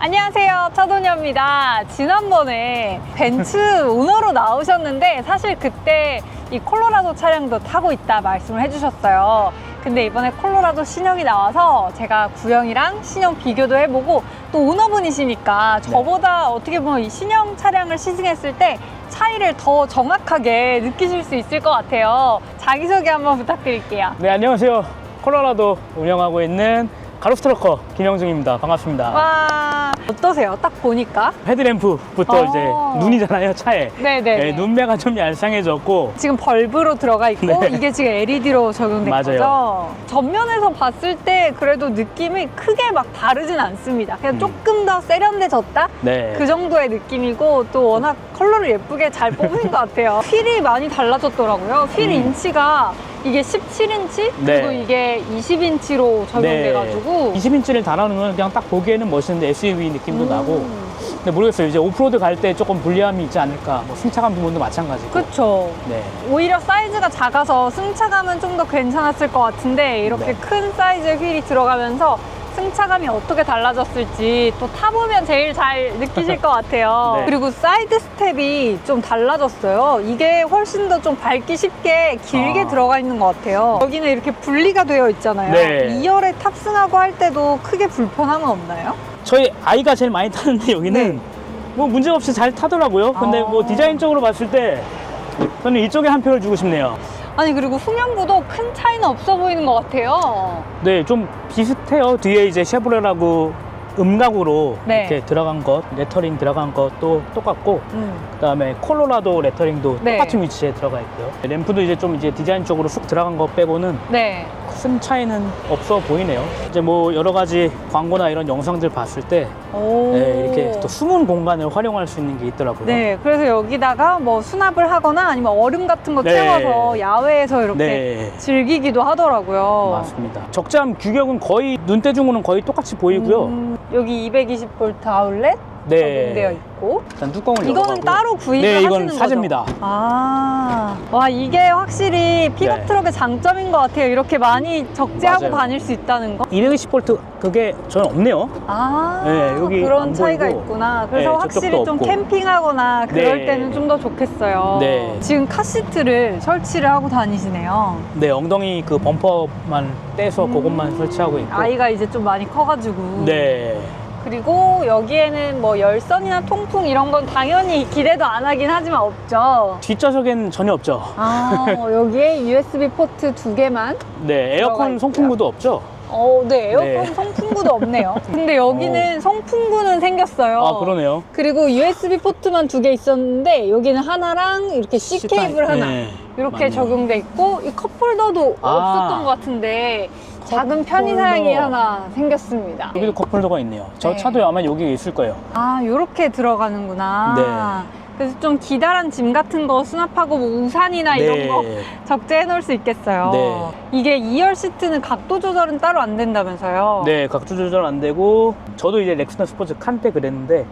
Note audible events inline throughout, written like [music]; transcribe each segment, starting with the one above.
안녕하세요. 차도녀입니다. 지난번에 벤츠 오너로 나오셨는데 사실 그때 이 콜로라도 차량도 타고 있다 말씀을 해주셨어요. 근데 이번에 콜로라도 신형이 나와서 제가 구형이랑 신형 비교도 해보고 또 오너분이시니까 저보다 어떻게 보면 이 신형 차량을 시승했을 때 차이를 더 정확하게 느끼실 수 있을 것 같아요. 자기소개 한번 부탁드릴게요. 네, 안녕하세요. 콜로라도 운영하고 있는 가로스트러커 김영중입니다. 반갑습니다. 와, 어떠세요? 딱 보니까? 헤드램프부터 어. 이제 눈이잖아요, 차에. 네네. 네, 눈매가 좀 얄쌍해졌고 지금 벌브로 들어가 있고 네. 이게 지금 LED로 적용된 맞아요. 거죠. 전면에서 봤을 때 그래도 느낌이 크게 막 다르진 않습니다. 그냥 음. 조금 더 세련돼졌다 네. 그 정도의 느낌이고 또 워낙 컬러를 예쁘게 잘 뽑으신 것 같아요. [laughs] 휠이 많이 달라졌더라고요. 휠 음. 인치가 이게 17인치 그리고 네. 이게 20인치로 적용돼가지고 20인치를 달아놓으면 그냥 딱 보기에는 멋있는데 SUV 느낌도 음. 나고 근데 모르겠어요. 이제 오프로드 갈 때 조금 불리함이 있지 않을까. 뭐 승차감 부분도 마찬가지고. 그쵸. 네. 오히려 사이즈가 작아서 승차감은 좀 더 괜찮았을 것 같은데 이렇게 네. 큰 사이즈의 휠이 들어가면서 승차감이 어떻게 달라졌을지 또 타보면 제일 잘 느끼실 것 같아요. [laughs] 네. 그리고 사이드 스텝이 좀 달라졌어요. 이게 훨씬 더 좀 밟기 쉽게 길게 아. 들어가 있는 것 같아요. 여기는 이렇게 분리가 되어 있잖아요. 네. 2열에 탑승하고 할 때도 크게 불편함은 없나요? 저희 아이가 제일 많이 타는데 여기는 네. 뭐 문제 없이 잘 타더라고요. 근데 아. 뭐 디자인적으로 봤을 때 저는 이쪽에 한 표를 주고 싶네요. 아니 그리고 후면부도 큰 차이는 없어 보이는 것 같아요. 네, 좀 비슷해요. 뒤에 이제 쉐보레라고 음각으로 네. 이렇게 들어간 것, 레터링 들어간 것도 똑같고, 음. 그다음에 콜로라도 레터링도 네. 똑같은 위치에 들어가 있고요. 램프도 이제 좀 이제 디자인 쪽으로 쑥 들어간 것 빼고는 네. 큰 차이는 없어 보이네요. 이제 뭐 여러 가지 광고나 이런 영상들 봤을 때 오. 네, 이렇게 또 숨은 공간을 활용할 수 있는 게 있더라고요. 네, 그래서 여기다가 뭐 수납을 하거나 아니면 얼음 같은 거 네. 채워서 야외에서 이렇게 네. 즐기기도 하더라고요. 맞습니다. 적재함 규격은 거의 눈대중으로는 거의 똑같이 보이고요. 음, 여기 220V 아울렛 적용되어 네. 있고 일단 뚜껑을 이거는. 따로 구입을 네, 하시는 이건 거죠? 사제입니다. 아, 와 이게 확실히 픽업 네. 트럭의 장점인 것 같아요. 이렇게 많이 적재하고 맞아요. 다닐 수 있다는 거. 220V 그게 저는 없네요. 아, 네, 여기 그런 안 차이가 보이고. 있구나. 그래서 네, 확실히 저쪽도 좀 없고. 캠핑하거나 그럴 네. 때는 좀 더 좋겠어요. 네. 지금 카시트를 설치를 하고 다니시네요. 네, 엉덩이 그 범퍼만 떼서 그것만 설치하고 있고. 음. 아이가 이제 좀 많이 커가지고. 네. 그리고 여기에는 뭐 열선이나 통풍 이런 건 당연히 기대도 안 하긴 하지만 없죠. 뒷좌석에는 전혀 없죠. 아, 어, 여기에 USB 포트 두 개만. 네, 에어컨. 송풍구도 없죠. 어, 네, 에어컨 네. 송풍구도 없네요. 근데 여기는 송풍구는 생겼어요. 아, 그러네요. 그리고 USB 포트만 두 개 있었는데 여기는 하나랑 이렇게 C 케이블 하나 네, 이렇게 맞네요. 적용돼 있고 이 컵홀더도 아. 없었던 것 같은데 작은 편의 컵홀더. 사양이 하나 생겼습니다. 여기도 컵홀더가 있네요. 저 네. 차도 아마 여기 있을 거예요. 아, 요렇게 들어가는구나. 그래서 좀 기다란 짐 같은 거 수납하고 뭐 우산이나 이런 거 적재해 놓을 수 있겠어요. 네. 이게 2열 시트는 각도 조절은 따로 안 된다면서요? 네, 각도 조절 안 되고 저도 이제 렉스나 스포츠 칸 때 그랬는데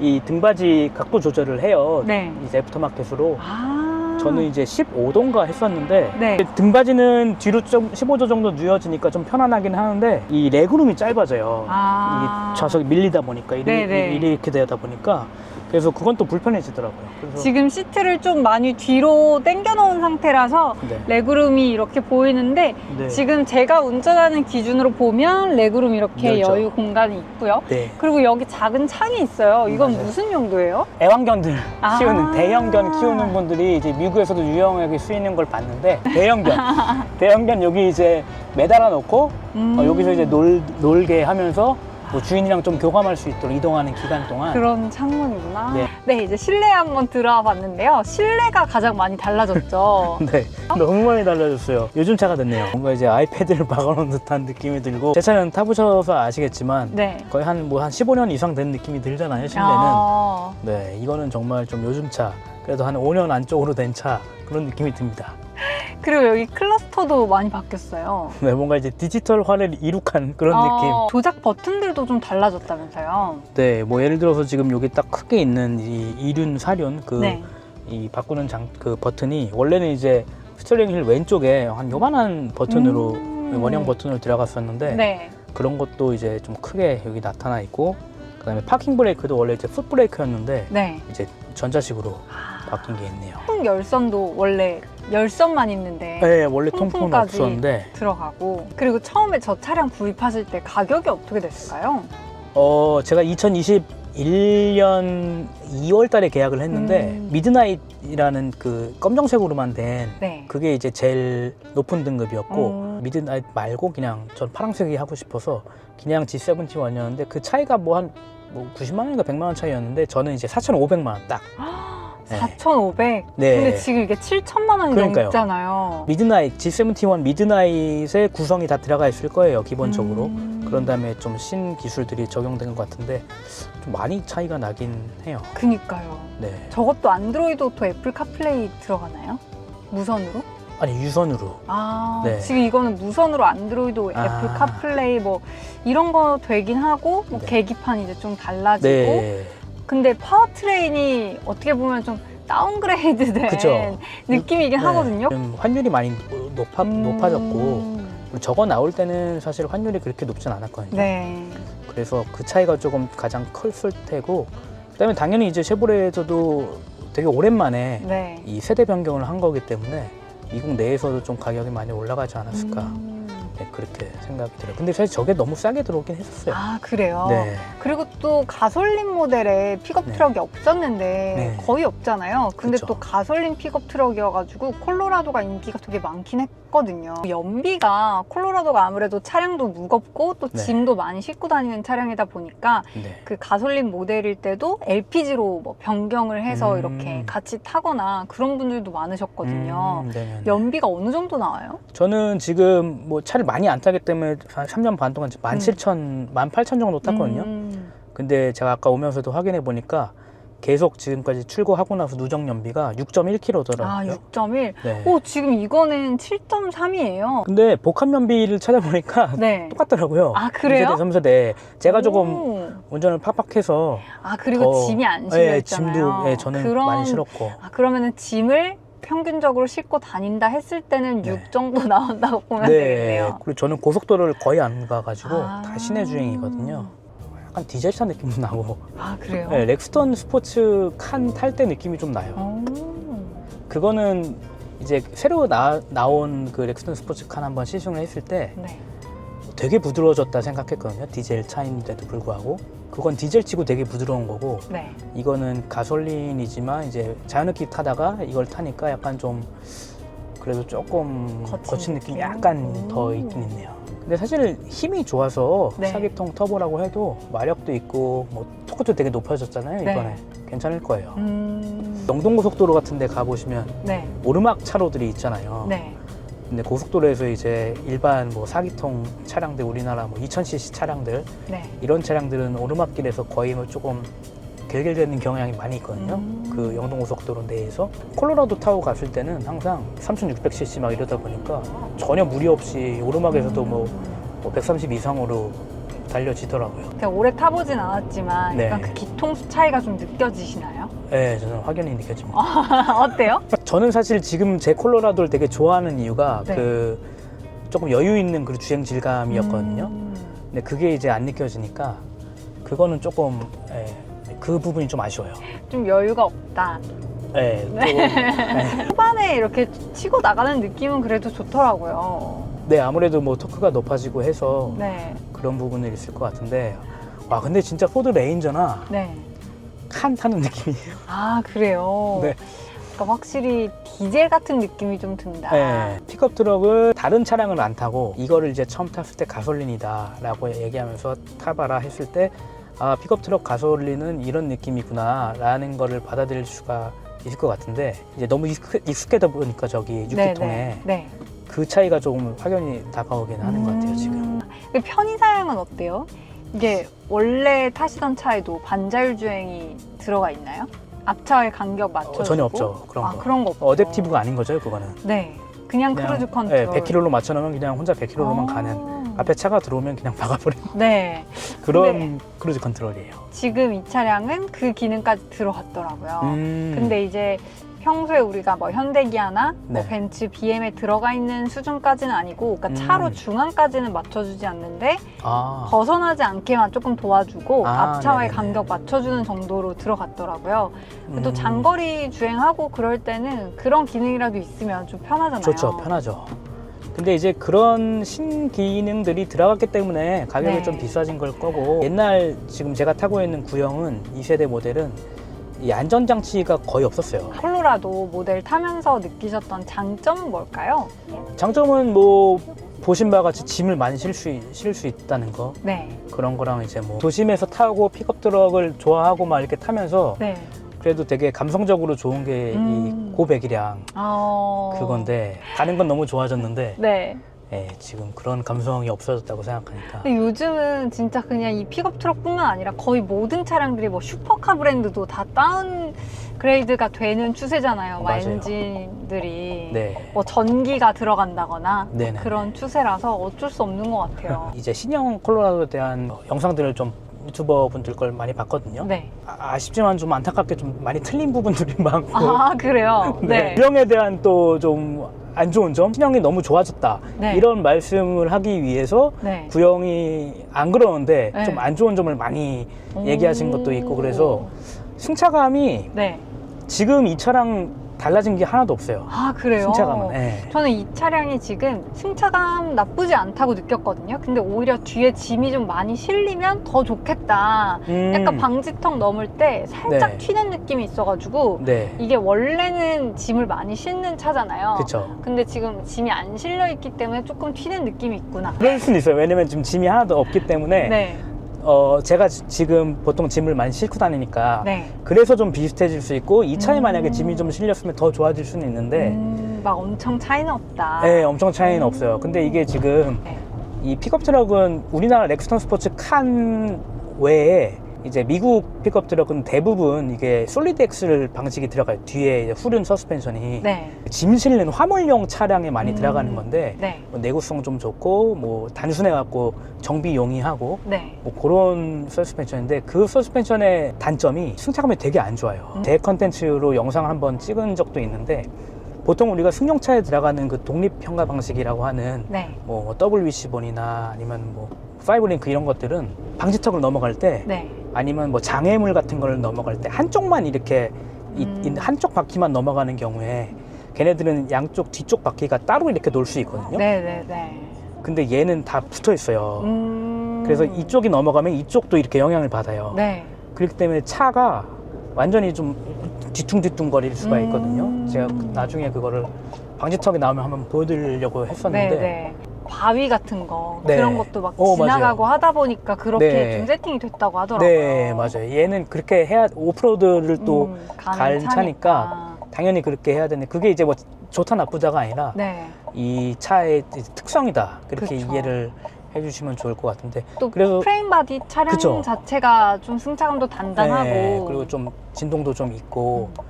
이 등받이 각도 조절을 해요. 네. 이제 애프터마켓으로. 아. 저는 이제 15도인가 했었는데 네. 등받이는 뒤로 좀 15도 정도 누워지니까 좀 편안하긴 하는데 이 레그룸이 짧아져요. 아. 이 좌석이 밀리다 보니까 이리, 네네. 이렇게 되다 보니까 그래서 그건 또 불편해지더라고요. 그래서 지금 시트를 좀 많이 뒤로 당겨 놓은 상태라서 네. 레그룸이 이렇게 보이는데 네. 지금 제가 운전하는 기준으로 보면 레그룸 이렇게 그렇죠. 여유 공간이 있고요. 네. 그리고 여기 작은 창이 있어요. 이건 맞아요. 무슨 용도예요? 애완견들 아. 키우는 대형견 키우는 분들이 이제 미국에서도 유용하게 쓰이는 걸 봤는데 대형견 [laughs] 대형견 여기 이제 매달아 놓고 음. 어, 여기서 이제 놀, 놀게 하면서 뭐 주인이랑 좀 교감할 수 있도록 이동하는 기간 동안 그런 창문이구나. 네. 네, 이제 실내에 한번 들어와 봤는데요. 실내가 가장 많이 달라졌죠. [laughs] 네, 너무 많이 달라졌어요. 요즘 차가 됐네요. 뭔가 이제 아이패드를 [laughs] 박아놓은 듯한 느낌이 들고 제 차는 타보셔서 아시겠지만 네. 거의 한 뭐 한 15년 이상 된 느낌이 들잖아요. 실내는. 아, 네, 이거는 정말 좀 요즘 차. 그래도 한 5년 안쪽으로 된 차 그런 느낌이 듭니다. 그리고 여기 클러스터도 많이 바뀌었어요. 네, 뭔가 이제 디지털화를 이룩한 그런 어, 느낌. 조작 버튼들도 좀 달라졌다면서요. 네, 뭐 예를 들어서 지금 여기 딱 크게 있는 이 이륜 사륜 그 네. 이 바꾸는 장 그 버튼이 원래는 이제 스티어링 휠 왼쪽에 한 요만한 버튼으로 음. 원형 버튼으로 들어갔었는데 네. 그런 것도 이제 좀 크게 여기 나타나 있고 그다음에 파킹 브레이크도 원래 이제 풋 브레이크였는데 네. 이제 전자식으로 바뀐 게 있네요. 통 열선도 원래 열선만 있는데 네, 원래 통풍은 통풍까지. 없었는데 들어가고 그리고 처음에 저 차량 구입하실 때 가격이 어떻게 됐을까요? 어 제가 2021년 2월 달에 계약을 했는데 음. 미드나잇이라는 그 검정색으로만 된 네. 그게 이제 제일 높은 등급이었고 음. 미드나잇 말고 그냥 전 파란색이 하고 싶어서 그냥 G71이었는데 그 차이가 뭐 한 뭐 90만 원인가 100만 원 차이였는데 저는 이제 4,500만 원 딱. 네. 4,500. 네. 근데 지금 이게 7천만 원이 그러니까요. 넘잖아요. 미드나잇 G71 미드나잇의 구성이 다 들어가 있을 거예요 기본적으로. 음. 그런 다음에 좀 신기술들이 적용된 것 같은데 좀 많이 차이가 나긴 해요. 그니까요. 네. 저것도 안드로이드 오토 애플 카플레이 들어가나요? 무선으로? 아니 유선으로. 아, 네. 지금 이거는 무선으로 안드로이드 애플 아. 카플레이 뭐 이런 거 되긴 하고 뭐 네. 계기판 이제 좀 달라지고 네. 근데 파워트레인이 어떻게 보면 좀 다운그레이드된 그쵸. 느낌이긴 네. 하거든요. 환율이 많이 높아, 음. 높아졌고 저거 나올 때는 사실 환율이 그렇게 높진 않았거든요. 네. 그래서 그 차이가 조금 가장 컸을 테고 그다음에 당연히 이제 쉐보레에서도 되게 오랜만에 네. 이 세대 변경을 한 거기 때문에 미국 내에서도 좀 가격이 많이 올라가지 않았을까 음. 네, 그렇게 생각이 들어요. 근데 사실 저게 너무 싸게 들어오긴 했었어요. 아 그래요. 네. 그리고 또 가솔린 모델에 픽업 네. 트럭이 없었는데 네. 거의 없잖아요. 근데 그쵸. 또 가솔린 픽업 트럭이어가지고 콜로라도가 인기가 되게 많긴 했 거든요. 연비가 콜로라도가 아무래도 차량도 무겁고 또 네. 짐도 많이 싣고 다니는 차량이다 보니까 네. 그 가솔린 모델일 때도 LPG로 뭐 변경을 해서 음. 이렇게 같이 타거나 그런 분들도 많으셨거든요. 음, 네네네. 연비가 어느 정도 나와요? 저는 지금 뭐 차를 많이 안 타기 때문에 한 3년 반 동안 17,000, 18,000 정도 탔거든요. 음. 근데 제가 아까 오면서도 확인해 보니까 계속 지금까지 출고하고 나서 누적 연비가 6.1km더라고요. 아, 6.1. 네. 오, 지금 이거는 7.3이에요. 근데 복합 연비를 찾아보니까 [laughs] 네. 똑같더라고요. 아, 그래요? 2세대, 3세대. 제가 조금 오. 운전을 팍팍해서 아, 그리고 더- 짐이 안 예, 실렸잖아요. 짐도 예, 저는 그런- 많이 실었고. 아, 그러면은 짐을 평균적으로 싣고 다닌다 했을 때는 네. 6 정도 나온다고 보면 되겠네요. 그리고 저는 고속도로를 거의 안 가가지고 아. 다 시내 주행이거든요. 약간 디젤차 느낌도 [laughs] 나고. 아, 그래요? 네, 렉스턴 스포츠 칸 탈 때 느낌이 좀 나요. 오. 그거는 이제 새로 나, 나온 그 렉스턴 스포츠 칸 한번 시승을 했을 때 네. 되게 부드러워졌다 생각했거든요. 디젤 차인데도 불구하고. 그건 디젤 치고 되게 부드러운 거고 네. 이거는 가솔린이지만 이제 자연흡기 타다가 이걸 타니까 약간 좀 그래도 조금 거친 거친, 느낌이 느낌? 약간 더 오. 있긴 있네요. 근데 사실 힘이 좋아서 네. 사기통 터보라고 해도 마력도 있고 뭐 토크도 되게 높아졌잖아요 네. 이번에 괜찮을 거예요. 음. 영동고속도로 같은데 가 보시면 네. 오르막 차로들이 있잖아요. 네. 근데 고속도로에서 이제 일반 뭐 사기통 차량들 우리나라 뭐 2000cc 차량들 네. 이런 차량들은 오르막길에서 거의 뭐 조금 결결되는 경향이 많이 있거든요. 음. 그 영동고속도로 내에서 콜로라도 타고 갔을 때는 항상 3600cc 막 이러다 보니까 전혀 무리 없이 오르막에서도 뭐, 뭐 130 이상으로 달려지더라고요. 제가 오래 타보진 않았지만 네. 약간 그 기통수 차이가 좀 느껴지시나요? 네, 저는 확연히 느껴집니다. [laughs] 어때요? 저는 사실 지금 제 콜로라도를 되게 좋아하는 이유가 네. 그 조금 여유 있는 그 주행 질감이었거든요. 음. 근데 그게 이제 안 느껴지니까 그거는 조금 예, 그 부분이 좀 아쉬워요. 좀 여유가 없다. 예, 조금, 예. 초반에 이렇게 치고 나가는 느낌은 그래도 좋더라고요. 네, 아무래도 뭐 토크가 높아지고 해서 네. 그런 부분은 있을 것 같은데 와 근데 진짜 포드 레인저나 네. 칸 타는 느낌이에요. 아, 그래요? 네. 그러니까 확실히 디젤 같은 느낌이 좀 든다. 네, 픽업 트럭을 다른 차량을 안 타고 이거를 이제 처음 탔을 때 가솔린이다라고 얘기하면서 타봐라 했을 때 아, 픽업 트럭 가솔린은 이런 느낌이구나라는 거를 받아들일 수가 있을 것 같은데 이제 너무 익숙, 익숙하다 보니까 저기 네, 육기통에 네. 네. 그 차이가 조금 확연히 다가오긴 하는 것 같아요 지금. 음. 그 편의 사양은 어때요? 이게 원래 타시던 차에도 반자율 주행이 들어가 있나요? 앞차의 간격 맞춰 어, 전혀 없죠 그런 아, 거. 그런 거 없죠. 어댑티브가 아닌 거죠 그거는. 네. 그냥, 크루즈 컨트롤. 네, 100km로 맞춰놓으면 그냥 혼자 100km로만 아. 가는 앞에 차가 들어오면 그냥 [laughs] 막아버리는 네. 그런 크루즈 컨트롤이에요. 지금 이 차량은 그 기능까지 들어갔더라고요. 음. 근데 이제 평소에 우리가 뭐 현대기아나 뭐 네. 벤츠, BM에 들어가 있는 수준까지는 아니고, 그러니까 음. 차로 중앙까지는 맞춰주지 않는데 아, 벗어나지 않게만 조금 도와주고 아, 앞차와의 네네네. 간격 맞춰주는 정도로 들어갔더라고요. 또 음, 장거리 주행하고 그럴 때는 그런 기능이라도 있으면 좀 편하잖아요. 좋죠, 편하죠. 근데 이제 그런 신기능들이 들어갔기 때문에 가격이 네. 좀 비싸진 걸 거고 옛날 지금 제가 타고 있는 구형은 2세대 모델은 이 안전장치가 거의 없었어요. 콜로라도 모델 타면서 느끼셨던 장점은 뭘까요? 장점은 뭐 보신 바와 같이 짐을 많이 실 수 실을 수 있다는 거 네, 그런 거랑 이제 뭐 도심에서 타고 픽업 트럭을 좋아하고 막 이렇게 타면서 네. 그래도 되게 감성적으로 좋은 게 이 음. 고배기량 어... 그건데 가는 건 너무 좋아졌는데 네. 예, 지금 그런 감성이 없어졌다고 생각하니까 근데 요즘은 진짜 그냥 이 픽업 트럭뿐만 아니라 거의 모든 차량들이 뭐 슈퍼카 브랜드도 다 다운 그레이드가 되는 추세잖아요. 막 맞아요. 엔진들이 네. 뭐 전기가 들어간다거나 네네. 그런 추세라서 어쩔 수 없는 것 같아요. [laughs] 이제 신형 콜로라도에 대한 영상들을 좀 유튜버 분들 걸 많이 봤거든요. 네. 아, 아쉽지만 좀 안타깝게 좀 많이 틀린 부분들이 [laughs] 많고 아 그래요. [laughs] 네. 유형에 대한 또 좀 안 좋은 점, 신형이 너무 좋아졌다 네. 이런 말씀을 하기 위해서 네. 구형이 안 그러는데 네. 좀 안 좋은 점을 많이 얘기하신 것도 있고 그래서 오. 승차감이 네. 지금 이 차랑 달라진 게 하나도 없어요. 아 그래요. 승차감은. 예. 저는 이 차량이 지금 승차감 나쁘지 않다고 느꼈거든요. 근데 오히려 뒤에 짐이 좀 많이 실리면 더 좋겠다. 음, 약간 방지턱 넘을 때 살짝 네. 튀는 느낌이 있어가지고 네, 이게 원래는 짐을 많이 싣는 차잖아요. 그렇죠. 근데 지금 짐이 안 실려 있기 때문에 조금 튀는 느낌이 있구나. 그럴 수는 있어요. 왜냐면 지금 짐이 하나도 없기 때문에 네, 어, 제가 지- 지금 보통 짐을 많이 싣고 다니니까 네. 그래서 좀 비슷해질 수 있고 이 차에 음. 만약에 짐이 좀 실렸으면 더 좋아질 수는 있는데 음, 막 엄청 차이는 없다. 네, 엄청 차이는 음. 없어요. 근데 이게 지금 네. 이 픽업 트럭은 우리나라 렉스턴 스포츠 칸 외에 이제 미국 픽업 트럭은 대부분 이게 솔리드 엑셀 방식이 들어가요. 뒤에 후륜 서스펜션이 네, 짐 실는 화물용 차량에 많이 음. 들어가는 건데 네, 뭐 내구성 좀 좋고 뭐 단순해 갖고 정비 용이하고 네. 뭐 그런 서스펜션인데 그 서스펜션의 단점이 승차감이 되게 안 좋아요. 음. 대 컨텐츠로 영상을 한번 찍은 적도 있는데 보통 우리가 승용차에 들어가는 그 독립 평가 방식이라고 하는 네, 뭐 WC 본이나 아니면 뭐 파이브링크 이런 것들은 방지턱을 넘어갈 때 네. 아니면 뭐 장애물 같은 걸 넘어갈 때 한쪽만 이렇게 이- 음. 이 한쪽 바퀴만 넘어가는 경우에 걔네들은 양쪽 뒤쪽 바퀴가 따로 이렇게 놀 수 있거든요. 네, 네, 네. 근데 얘는 다 붙어 있어요. 음. 그래서 이쪽이 넘어가면 이쪽도 이렇게 영향을 받아요. 네. 그렇기 때문에 차가 완전히 좀 뒤뚱뒤뚱 거릴 수가 음. 있거든요. 제가 나중에 그거를 방지턱에 나오면 한번 보여드리려고 네, 했었는데 네. 바위 같은 거 네. 그런 것도 막 어, 지나가고 하다 보니까 그렇게 네. 좀 세팅이 됐다고 하더라고요. 네 맞아요. 얘는 그렇게 해야 오프로드를 또 음, 가는 갈 차니까. 차니까 당연히 그렇게 해야 되는데 그게 이제 뭐 좋다 나쁘다가 아니라 네. 이 차의 특성이다 그렇게 그쵸. 이해를 해주시면 좋을 것 같은데 또 그래서- 프레임 바디 차량 그쵸. 자체가 좀 승차감도 단단하고 네, 그리고 좀 진동도 좀 있고 음.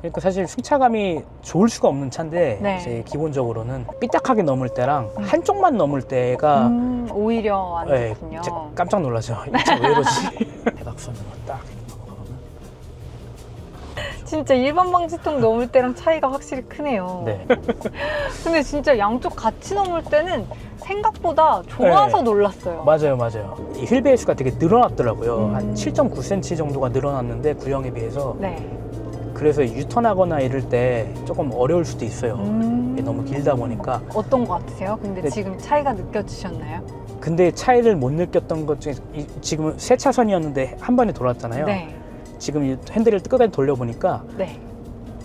그러니까 사실 승차감이 좋을 수가 없는 차인데 네. 이제 기본적으로는 삐딱하게 넘을 때랑 음. 한쪽만 넘을 때가 음, 오히려 안 네, 좋군요. 진짜 깜짝 놀라죠. 이차 왜 이러지? [laughs] 대각선으로 딱 넘어가면 [laughs] 진짜 일반 방지턱 넘을 때랑 차이가 확실히 크네요. 네. [laughs] 근데 진짜 양쪽 같이 넘을 때는 생각보다 좋아서 네. 놀랐어요. 맞아요, 맞아요. 이 휠 베이스가 되게 늘어났더라고요. 음. 한 7.9cm 정도가 늘어났는데 구형에 비해서 네. 그래서 유턴하거나 이럴 때 조금 어려울 수도 있어요. 음. 이게 너무 길다 보니까 어떤 것 같으세요? 근데 네. 지금 차이가 느껴지셨나요? 근데 차이를 못 느꼈던 것 중에 이- 지금 세 차선이었는데 한 번에 돌았잖아요. 네. 지금 이 핸들을 끝까지 돌려보니까 네.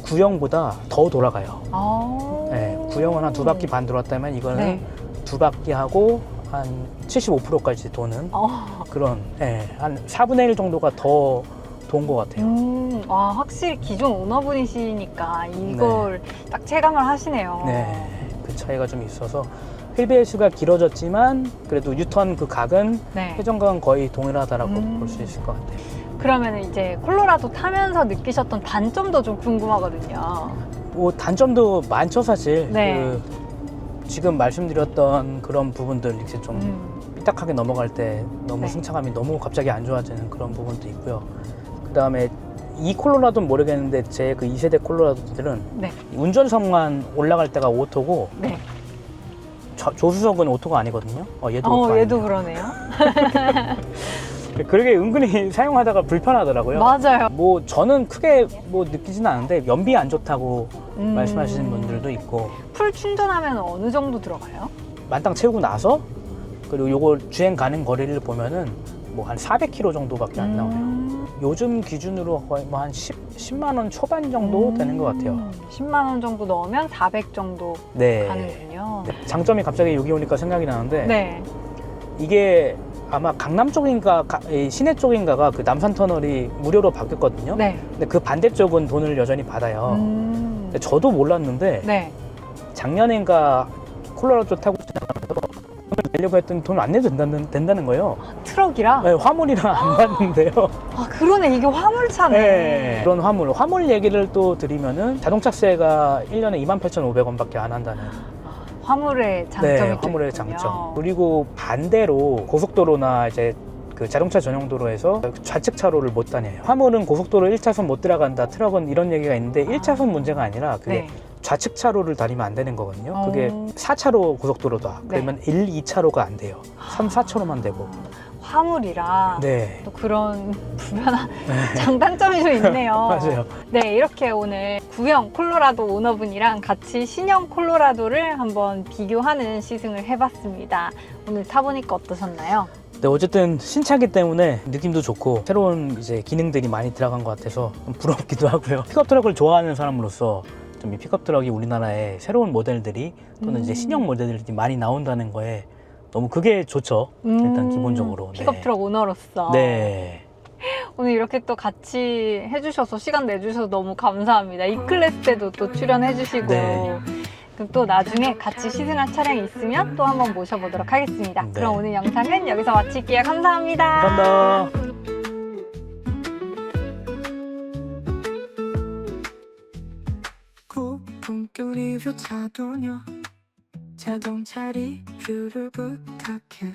구형보다 더 돌아가요. 아. 네, 구형은 한 두 바퀴 반 돌았다면 이거는 네. 두 바퀴 하고 한 75%까지 도는 어. 그런 예, 한 4분의 1 정도가 더 돈것 같아요. 음, 와, 확실히 기존 오너분이시니까 이걸 딱 체감을 하시네요. 네, 그 차이가 좀 있어서 휠베 이스가 길어졌지만 그래도 유턴 그 각은 네. 회전각은 거의 동일하다라고 음. 볼 수 있을 것 같아요. 그러면 이제 콜로라도 타면서 느끼셨던 단점도 좀 궁금하거든요. 뭐 단점도 많죠 사실. 네. 그 지금 말씀드렸던 그런 부분들 이제 좀 음, 삐딱하게 넘어갈 때 너무 네. 승차감이 너무 갑자기 안 좋아지는 그런 부분도 있고요. 그 다음에 이 콜로라도는 모르겠는데 제 그 2세대 콜로라도들은 네. 운전석만 올라갈 때가 오토고 네. 저- 조수석은 오토가 아니거든요. 어, 얘도 오토 어, 아니에요. 얘도 그러네요. [laughs] 그러게 은근히 사용하다가 불편하더라고요. 맞아요. 뭐 저는 크게 뭐 느끼지는 않은데 연비 안 좋다고 음. 말씀하시는 분들도 있고 풀 충전하면 어느 정도 들어가요? 만땅 채우고 나서 그리고 요거 주행 가는 거리를 보면은 뭐 한 400km 정도밖에 안 나오네요. 음. 요즘 기준으로 거의 뭐한 10, 10 만 원 초반 정도 음. 되는 것 같아요. 10만 원 정도 넣으면 400 정도 네. 가는군요. 네. 장점이 갑자기 여기 오니까 생각이 나는데 네. 이게 아마 강남 쪽인가 가- 이 시내 쪽인가가 그 남산 터널이 무료로 바뀌었거든요. 네. 근데 그 반대쪽은 돈을 여전히 받아요. 음. 근데 저도 몰랐는데 네. 작년인가 콜로라도 타고 돈을 내려고 했더니 돈 안 내도 된다는, 된다는 거예요. 트럭이라? 네, 화물이랑 안 받는데요. 아, 그러네. 이게 화물차네. 네. 그런 화물, 화물 얘기를 또 드리면은 자동차세가 1년에 28,500원밖에 안 한다는 화물의 장점이 네, 또 화물의 있군요. 장점. 그리고 반대로 고속도로나 이제 그 자동차 전용 도로에서 좌측 차로를 못 다녀요. 화물은 고속도로 1차선 못 들어간다. 트럭은 이런 얘기가 있는데 1차선 문제가 아니라 그게 네. 좌측 차로를 다니면 안 되는 거거든요. 어. 그게 4차로 고속도로다. 네. 그러면 1, 2차로가 안 돼요. 3, 4차로만 되고. 화물이라 네. 또 그런 [laughs] 불편한 장단점이 좀 있네요. [laughs] 맞아요. 네, 이렇게 오늘 구형 콜로라도 오너분이랑 같이 신형 콜로라도를 한번 비교하는 시승을 해봤습니다. 오늘 타보니까 어떠셨나요? 네, 어쨌든 신차기 때문에 느낌도 좋고 새로운 이제 기능들이 많이 들어간 것 같아서 좀 부럽기도 하고요. 픽업 트럭을 좋아하는 사람으로서 좀 이 픽업 트럭이 우리나라에 새로운 모델들이 또는 이제 음. 신형 모델들이 많이 나온다는 거에 너무 그게 좋죠. 일단 음, 기본적으로. 픽업 네. 트럭 오너로서 네. [laughs] 오늘 이렇게 또 같이 해주셔서 시간 내주셔서 너무 감사합니다. 이 클래스 때도 또 출연해주시고 네. 그럼 또 나중에 같이 시승할 차량이 있으면 또 한번 모셔보도록 하겠습니다. 네. 그럼 오늘 영상은 여기서 마칠게요. 감사합니다. 감사합니다. 고품격 리뷰 자동요 자동차 리뷰를 부탁해